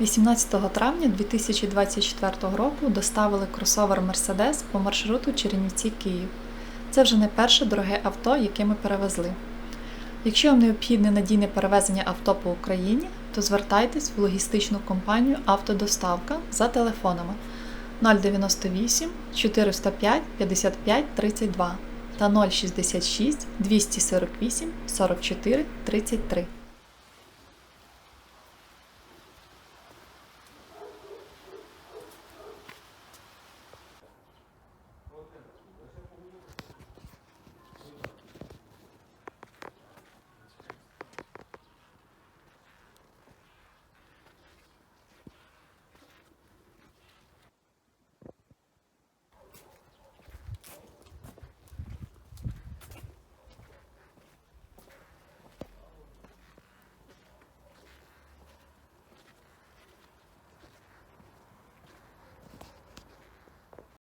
18 травня 2024 року доставили кросовер Mercedes по маршруту Чернівці-Київ. Це вже не перше дороге авто, яке ми перевезли. Якщо вам необхідне надійне перевезення авто по Україні, то звертайтесь в логістичну компанію Автодоставка за телефонами 098 405 55 32 та 066 248 44 33.